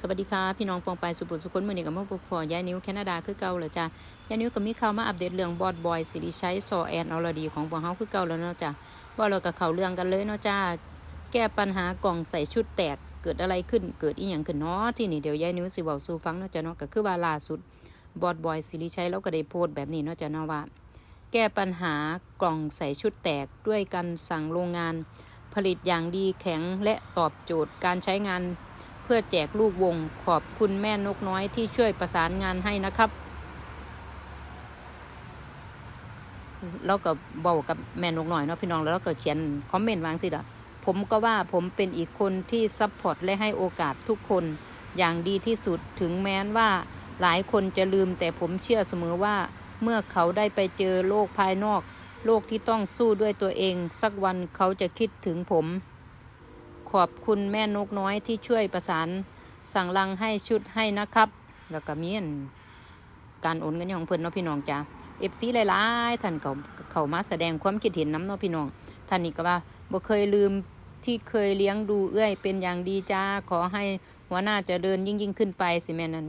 สวัสดีค่ะพี่น้องปองไปสุปุสุคนมือนี้กับมื่อปกพอยายนิ้วแคนาดาคือเก่าเลยจ้ะยายนิ้วก็มีข่าวมาอัปเดตเรื่องบอดบอยสิริชัยซอแอนออรดีของพวกเฮาคือเก่าแล้วเนาะจ้ะว่าเรากับเขาเรื่องกันเลยเนาะจ้าแก้ปัญหากล่องใส่ชุดแตกเกิดอะไรขึ้นเกิดอีหยังขึ้นเนาะที่นี่เดี๋ยวยายนิ้วสิเว้าสู่ฟังเนาะจ้ะเนาะก็คือว่าล่าสุดบอดบอยสิริชัยเราก็ได้โพสต์แบบนี้เนาะจ้ะเนาะว่า แก้ปัญหากล่องใส่ชุดแตกด้วยการสั่งโรงงาน ผลิตอย่างดีแข็งและตอบโจทย์การใช้งาน พื่อแจกลูกวงขอบคุณแม่นกน้อยที่ช่วยประสานงานให้นะครับแล้วก็บอกกับแม่นกน้อยเนาะพี่น้องแล้วก็เขียนคอมเมนต์วางสิละผมก็ว่าผมเป็นอีกคนที่ซัพพอร์ตและให้โอกาสทุกคนอย่างดีที่สุดถึงแม้นว่าหลายคนจะลืมแต่ผมเชื่อเสมอว่าเมื่อเขาได้ไปเจอโลกภายนอก โลกที่ต้องสู้ด้วยตัวเอง สักวันเขาจะคิดถึงผม ขอบคุณแม่นกน้อยที่ช่วยประสานสั่งลังให้ชุดให้นะครับ แล้วก็มีนการโอนเงินของเพิ่นเนาะพี่น้องจ้าเอฟซีหลายๆท่านเขาเขามาแสดงความคิดเห็นน้ำเนาะพี่น้องท่านนี้ก็ว่าบ่เคยลืมที่เคยเลี้ยงดูเอื้อย เป็นอย่างดีจ้าขอให้หัวหน้าจะเดินยิ่งยิ่งขึ้นไปสิแม่นั่น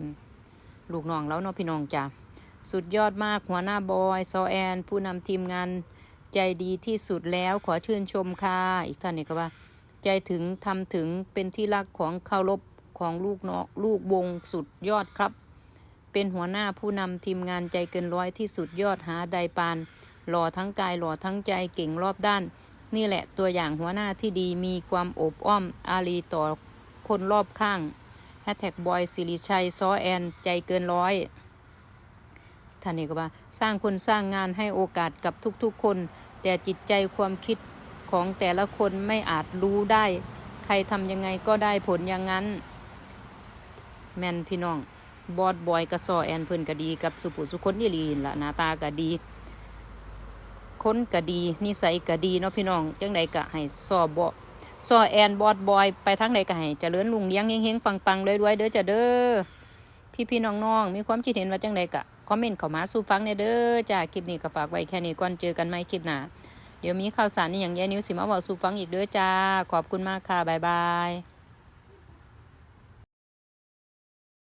ลูกน้องแล้วเนาะพี่น้องจ้าสุดยอดมากหัวหน้าบอยซอแอน ผู้นำทีมงานใจดีที่สุดแล้วขอชื่นชมค่ะอีกท่านนี้ก็ว่า ใจถึงทำถึงเป็นที่รักของเคารพของลูกนาะลูกวงสุดยอดครับ เป็นหัวหน้าผู้นำทีมงานใจเกินร้อยที่สุดยอดหาใดปาน หล่อทั้งกายหล่อทั้งใจเก่งรอบด้าน นี่แหละตัวอย่างหัวหน้าที่ดีมีความอบอ้อมอารีต่อคนรอบข้างแฮชแท็กบอยสิริชัยซอแอนใจเกินร้อยท่านนี้ก็ว่าสร้างคนสร้างงานให้โอกาสกับทุกๆคน แต่จิตใจความคิด ของแต่ละคนไม่อาจรู้ได้ ใครทำยังไงก็ได้ผลอย่างนั้น แมนพี่น้อง บอดบอยกระซอแอนเพิ่นก็ดีกับสุภุสุคนนี่ลีนละหน้าตาก็ดีคนก็ดี นิสัยก็ดีเนาะพี่น้องจังใดก็ให้ซอบอซอแอนบอดบอย ไปทางใดก็ให้เจริญลุงเลี้ยงเฮงๆปังๆรวยๆเด้อจะเด้อพี่พี่ๆน้องมีความคิดเห็นว่าจังใดก็คอมเมนต์เข้ามาสู่ฟังเนี่ยเด้อจ้าคลิปนี้ก็ฝากไว้แค่นี้ก่อนเจอกันใหม่คลิปหน้า เดี๋ยวมีข่าวสารนี่อย่างแย่นิ้วสิมาบอกสู่ฟังอีกเด้อจ้า ขอบคุณมากค่ะ บ๊ายบาย